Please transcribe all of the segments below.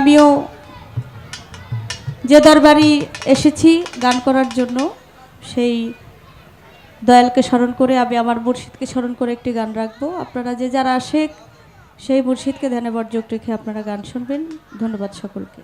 আমিও যে দরবারি এসেছি গান করার জন্য, সেই দয়ালকে স্মরণ করে আমি আমার মুর্শিদকে স্মরণ করে একটি গান রাখব। আপনারা যে যারা আসে সেই মুর্শিদকে ধ্যানে বর্জক রেখে আপনারা গান শুনবেন। ধন্যবাদ সকলকে।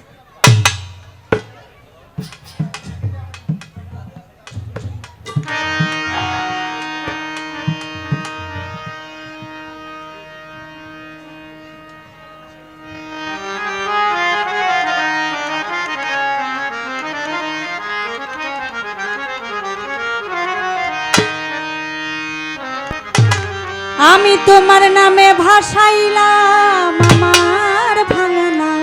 তোমার নামে ভাসাইলাম, আমার ভাঙা নাও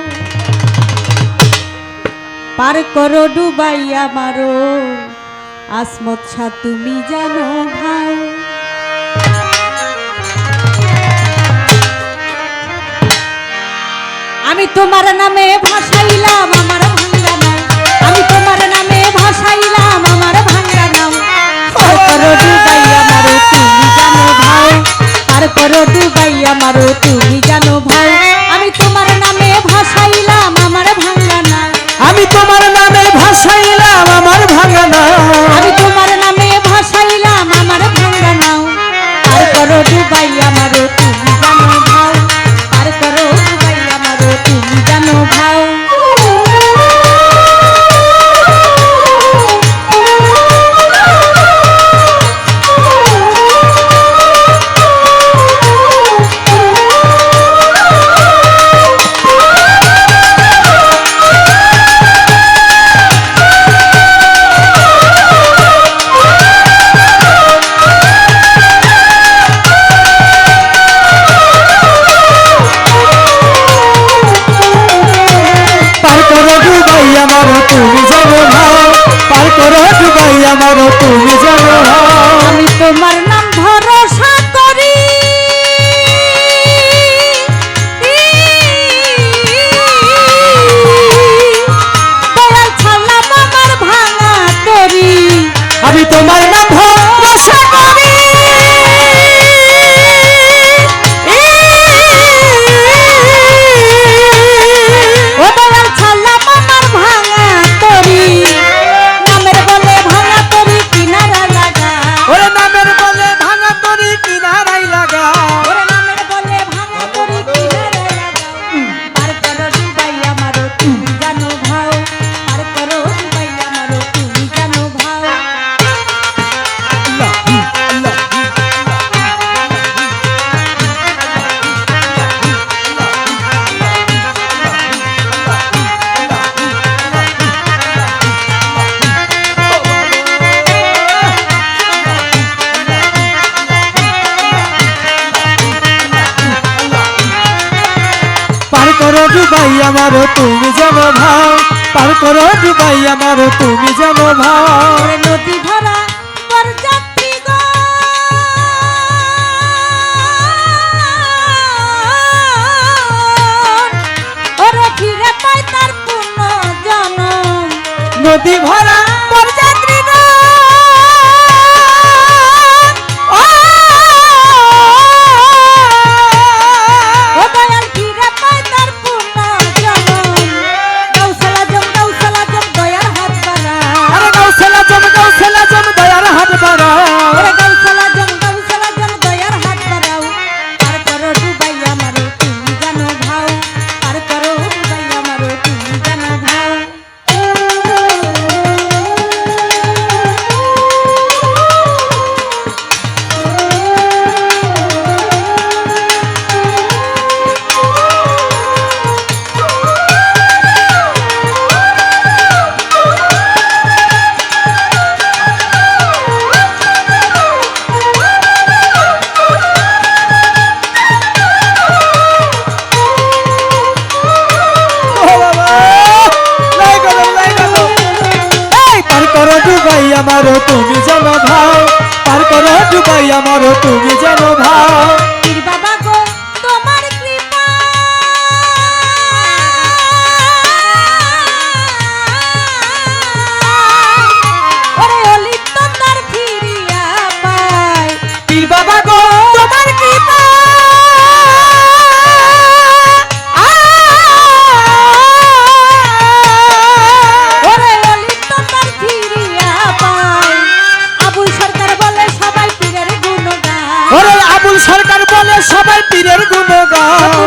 পার করো ডুবাই আমারও ছা তুমি জানো ভাই। আমি তোমার নামে ভাসাইলাম, আমার ভাঙ্গা নাম। আমি তোমার নামে ভাসাইলাম, আমার ভাঙ্গা নাও করো দুবাই আমারও তুমি জানো ভাই। আমি তোমার নামে ভাসাইলাম আমার ভাঙা না। আমি তোমার নামে ভাসাইলাম আমার ভাঙা না। আমি তোমার নামে ভাসাইলাম আমার ভাঙা নাও আর করো ডুবাই আমার তুমি পার করো ডুবাই আমার তুমি জানো ভাও। পার করো ডুবাই আমার তুমি জানো ভাও। নদী ভরা নদী ভরা জানো ভাও পার করো ডুবাই আমার তুমি জানো ভাও। পাও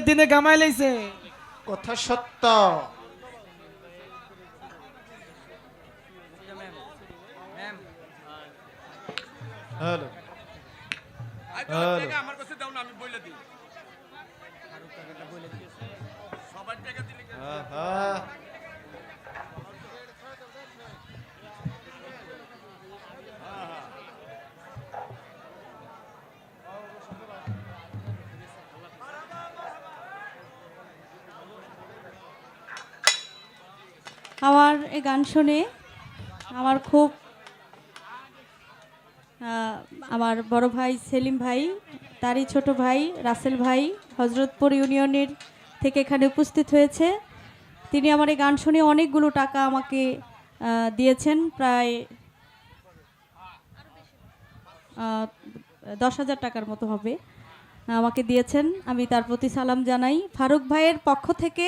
ঈদের দিনে গামাই লাইছে। কথা সত্য। হ্যালো। আমার আমি টাকা দিলে আমার এই গান শুনে আমার খুব আমার বড় ভাই সেলিম ভাই, তারই ছোট ভাই রাসেল ভাই হজরতপুর ইউনিয়নের থেকে এখানে উপস্থিত হয়েছে। তিনি আমার এই গান শুনে অনেকগুলো টাকা আমাকে দিয়েছেন, প্রায় দশ হাজার টাকার মতো হবে, আমাকে দিয়েছেন। আমি তার প্রতি সালাম জানাই। ফারুক ভাইয়ের পক্ষ থেকে